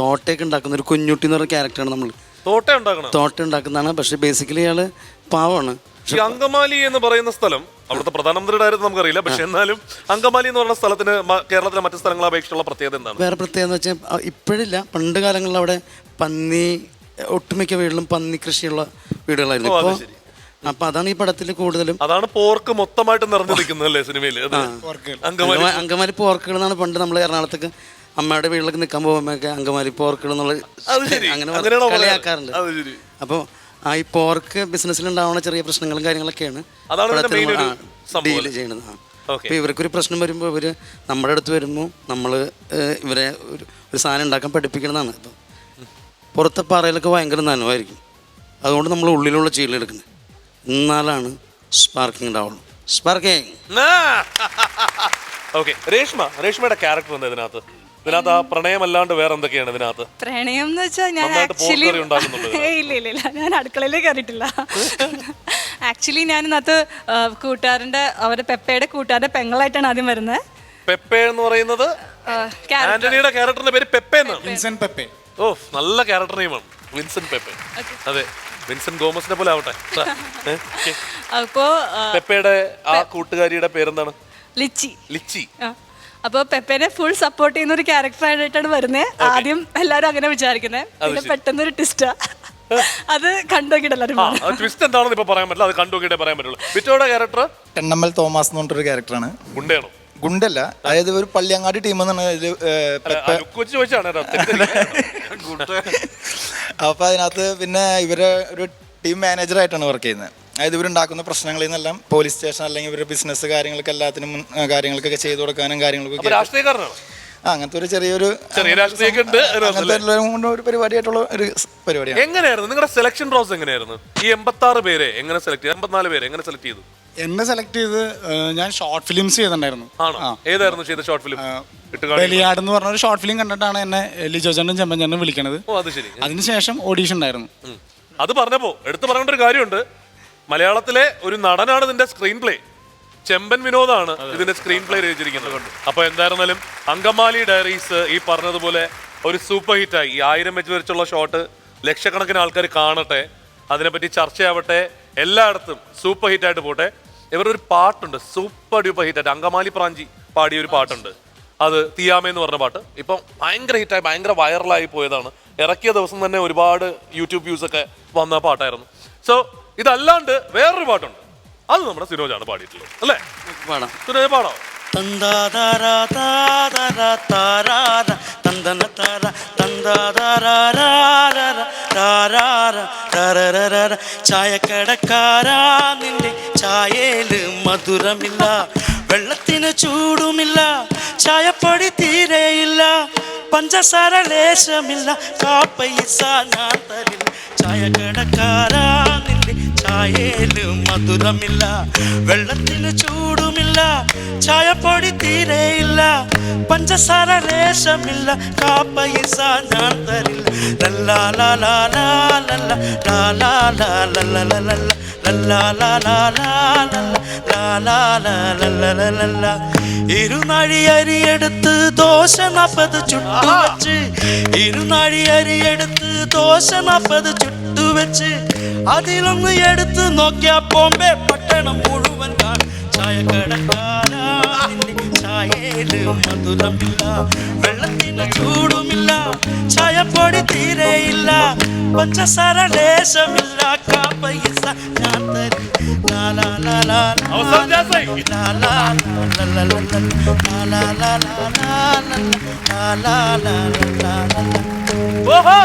തോട്ടയൊക്കെ ഉണ്ടാക്കുന്ന ഒരു കുഞ്ഞുട്ടി എന്ന് പറഞ്ഞ ക്യാരക്ടറാണ് നമ്മൾ തോട്ട ഉണ്ടാക്കണം? തോട്ട ഉണ്ടാക്കുന്നതാണ് പക്ഷെ ബേസിക്കലി ഇയാൾ പാവമാണ്. ഈ അങ്കമാലി എന്ന് പറയുന്ന സ്ഥലം അവിടുത്തെ പ്രധാനമന്ത്രിയുടെ കാര്യം നമുക്കറിയില്ല. പക്ഷെ എന്നാലും അങ്കമാലി എന്ന് പറയുന്ന സ്ഥലത്തിന് കേരളത്തിലെ മറ്റു സ്ഥലങ്ങളെ അപേക്ഷിച്ചുള്ള പ്രത്യേകത എന്താണ്? വേറെ പ്രത്യേകത എന്ന് വെച്ചാൽ ഇപ്പോഴില്ല. പണ്ട് കാലങ്ങളിൽ അവിടെ പന്നി ഒട്ടുമിക്ക വീട്ടിലും പന്നി കൃഷിയുള്ള വീടുകളായിരുന്നു. ഇപ്പോൾ അപ്പൊ അതാണ് ഈ പടത്തിൽ കൂടുതലും അതാണ് പോർക്ക് മൊത്തമായിട്ട് നിറഞ്ഞു നിൽക്കുന്നത് അല്ലേ സിനിമയിൽ അങ്കമാലി. അങ്കമാലി പോർക്കുകൾ എന്നാണ് പണ്ട് നമ്മൾ എറണാകുളത്തേക്ക് അമ്മയുടെ വീട്ടിൽ നിൽക്കാൻ പോകുമ്പോഴൊക്കെ അങ്കമാലി പോർക്കുകൾ എന്നുള്ള അങ്ങനെ? കളിയാക്കാറുണ്ട്. അപ്പോൾ ആ ഈ പോർക്ക് ബിസിനസ്സിൽ ഉണ്ടാവുന്ന ചെറിയ പ്രശ്നങ്ങളും കാര്യങ്ങളൊക്കെയാണ്. ഡീൽ ആ. ഇവർക്ക് അപ്പോൾ ഇവർക്കൊരു പ്രശ്നം വരുമ്പോൾ ഇവർ നമ്മുടെ അടുത്ത് വരുമ്പോൾ നമ്മൾ ഇവരെ ഒരു ഒരു സാധനം ഉണ്ടാക്കാൻ പഠിപ്പിക്കണമെന്നാണ് ഇപ്പം പുറത്തെ പാറയിലൊക്കെ ഭയങ്കര നനവായിരിക്കും. അതുകൊണ്ട് നമ്മൾ ഉള്ളിലുള്ള ചീലെടുക്കുന്നത് എന്നാലാണ് സ്പാർക്കിംഗ് ഉണ്ടാവുള്ളൂ. Sparking okay. രേഷ്മ രേഷ്മയുടെ ക്യാരക്ടർ എന്താ ഇതിനകത്ത്? ഇതിനകത്ത് ആ പ്രണയമല്ലാണ്ട് വേറെ എന്തൊക്കെയാണ് ഇതിനകത്ത്? പ്രണയം എന്ന് വെച്ചാൽ ഞാൻ നന്നായിട്ട് ആക്ച്വലി പോർക്കറി ഉണ്ടാക്കുന്നുണ്ട് ഇല്ല ഇല്ല ഇല്ല. ഞാൻ അടുക്കളയിലേ കയറിയിട്ടില്ല ആക്ച്വലി ഞാൻ ഇന്നത്തെ കൂട്ടുകാരന്റെ അവരുടെ പെപ്പയുടെ കൂട്ടുകാരുടെ പെങ്ങളായിട്ടാണ് ആദ്യം വരുന്നത് പെപ്പെ എന്ന് പറയുന്നത് ആന്റണിയുടെ ക്യാരക്ടറിന്റെ പേര് പെപ്പെ എന്നാണ്. വിൻസെന്റ് പെപ്പെ. ഓ നല്ല ക്യാരക്ടർ നെയിമാണ്. Vincent Pepe. അതെ വിൻസെന്റ് ഗോമസിനെ പോലെ ആവട്ടെ. ഏ? Okay. അപ്പോൾ പെപ്പയുടെ ആ കൂട്ടുകാരിയുടെ പേരെന്താണ്? ലിച്ചി. ലിച്ചി. അപ്പോൾ പെപ്പേനെ ഫുൾ സപ്പോർട്ട് ചെയ്യുന്ന ഒരു ക്യാരക്ടറായിട്ടാണ് വരുന്നത് ആദ്യം എല്ലാവരും അങ്ങനെ വിചാരിക്കുന്നത് പിന്നെ പെട്ടെന്ന് ഒരു ട്വിസ്റ്റാ അത് കണ്ടുനോക്കിയിട്ട് എല്ലാവരും ആ ട്വിസ്റ്റ് എന്താണെന്ന് ഇപ്പൊ പറയാൻ പറ്റില്ല. അത് കണ്ടുനോക്കിട്ടേ പറയാൻ പറ്റുള്ളൂ. വിറ്റോയുടെ ക്യാരക്ടർ ടെണ്ണമ്മൽ തോമസ് എന്ന് പറഞ്ഞിട്ടൊരു ക്യാരക്ടറാണ് ഗുണ്ടയാണോ? ഗുണ്ടല്ല. അതായത് ഒരു പള്ളിയങ്ങാടി ടീം എന്നാണ് ഇതിൽ. അപ്പൊ അതിനകത്ത് പിന്നെ ഇവർ ഒരു ടീം മാനേജറായിട്ടാണ് വർക്ക് ചെയ്യുന്നത്. അതായത് ഇവരുണ്ടാക്കുന്ന പ്രശ്നങ്ങളിൽ നിന്നെല്ലാം പോലീസ് സ്റ്റേഷൻ അല്ലെങ്കിൽ ഇവരുടെ ബിസിനസ് കാര്യങ്ങൾക്ക് എല്ലാത്തിനും കാര്യങ്ങൾക്കൊക്കെ ചെയ്തു കൊടുക്കാനും കാര്യങ്ങൾക്കൊക്കെ രാഷ്ട്രീയക്കാരനാണ്? അങ്ങനത്തെ ഒരു ചെറിയൊരു ചെറിയ രാഷ്ട്രീയമൊക്കെ ഉണ്ട് ഒരു അങ്ങനത്തെ ഒരു- ഒരു പരിപാടിയായിട്ടുള്ള ഒരു സ് പരിപാടിയാണ്. എങ്ങനെയായിരുന്നു? നിങ്ങളുടെ സെലക്ഷൻ പ്രോസസ് എങ്ങനെയായിരുന്നു? ഈ എൺപത്തി ആറ് പേരെ എങ്ങനെ സെലക്ട് ചെയ്തു? എൺപത്തിനാല് പേരെ എങ്ങനെ സെലക്ട് ചെയ്തു? എന്നെ സെലക്ട് ചെയ്ത് ഞാൻ ഷോർട്ട് ഫിലിംസ് ചെയ്തിട്ടുണ്ടായിരുന്നു. ഏതായിരുന്നു ചെയ്ത ഷോർട്ട് ഫിലിം ബലിയാട് എന്ന് പറഞ്ഞ ഒരു ഷോർട്ട് ഫിലിം കണ്ടിട്ടാണ് എന്നെ ലിജോ ചേട്ടനും ചെമ്പൻ ചേട്ടനും വിളിക്കണത്. അതിനുശേഷം ഓഡീഷൻ ഉണ്ടായിരുന്നു. അത് പറഞ്ഞപ്പോ എടുത്തു പറഞ്ഞ ഒരു കാര്യമുണ്ട്. മലയാളത്തിലെ ഒരു നടനാണ് ഇതിന്റെ സ്ക്രീൻ പ്ലേ ചെമ്പൻ വിനോദാണ് ഇതിന്റെ സ്ക്രീൻ പ്ലേ രചിച്ചിരിക്കുന്നത് അപ്പൊ എന്തായിരുന്നാലും അങ്കമാലി ഡയറീസ് ഈ പറഞ്ഞതുപോലെ ഒരു സൂപ്പർ ഹിറ്റായി ഈ ആയിരം വെച്ച് വരച്ചുള്ള ഷോട്ട് ലക്ഷക്കണക്കിന് ആൾക്കാർ കാണട്ടെ അതിനെപ്പറ്റി ചർച്ചയാവട്ടെ എല്ലായിടത്തും സൂപ്പർ ഹിറ്റായിട്ട് പോട്ടെ. ഇവരുടെ ഒരു പാട്ടുണ്ട് സൂപ്പർ ഡ്യൂപ്പർ ഹിറ്റായിട്ട് അങ്കമാലി പ്രാഞ്ചി പാടിയ ഒരു പാട്ടുണ്ട്. അത് തീയാമ എന്ന് പറഞ്ഞ പാട്ട്. ഇപ്പം ഭയങ്കര ഹിറ്റായി ഭയങ്കര വൈറലായി പോയതാണ്. ഇറക്കിയ ദിവസം തന്നെ ഒരുപാട് യൂട്യൂബ് വ്യൂസ് ഒക്കെ വന്ന പാട്ടായിരുന്നു. സോ ഇതല്ലാണ്ട് വേറൊരു പാട്ടുണ്ട്. അത് നമ്മുടെ സിനോജാണ് പാടിയിട്ടുള്ളത്. അല്ലേ? പാടാം. സിനോജ് പാടോ? തന്താതാരാ താതാരാ താരാര തന്തന താര തന്താതാരാരാര താരാര ചായക്കടക്കാരാ നിന്റെ ചായയിൽ മധുരമില്ല വെള്ളത്തിന് ചൂടുമില്ല ചായപ്പൊടി തീരെയില്ല പഞ്ചസാര ലേശമില്ല കാപ്പയിസ ഞാൻ തരില്ല ചായക്കടക്കാരാ ചായയിൽ മധുരമില്ല വെള്ളത്തിന് ചൂടുമില്ല ചായപ്പൊടി തീരെയില്ല പഞ്ചസാര രേഷമില്ല കാപ്പയിസ ഞാൻ തരില്ല ഇരുനാഴി അരിയെടുത്ത് ദോശ നാപ്പത് ചുട്ടു വെച്ച് ഇരുനാഴി അരിയെടുത്ത് ദോശ നാപ്പത് ചുട്ടു വെച്ച് അതിലൊന്ന് എടുത്ത് നോക്കിയാ ബോംബെ പട്ടണം മുഴുവൻ ചായക്കടക്കാരാ ചായയിൽ മധുരമില്ല വെള്ളത്തിന് ചൂടുമില്ല ചായപ്പൊടി തീരെയില്ല പഞ്ചസാര ലേശമില്ല കാപ്പയിസ ഞാൻ തരും ഓഹോ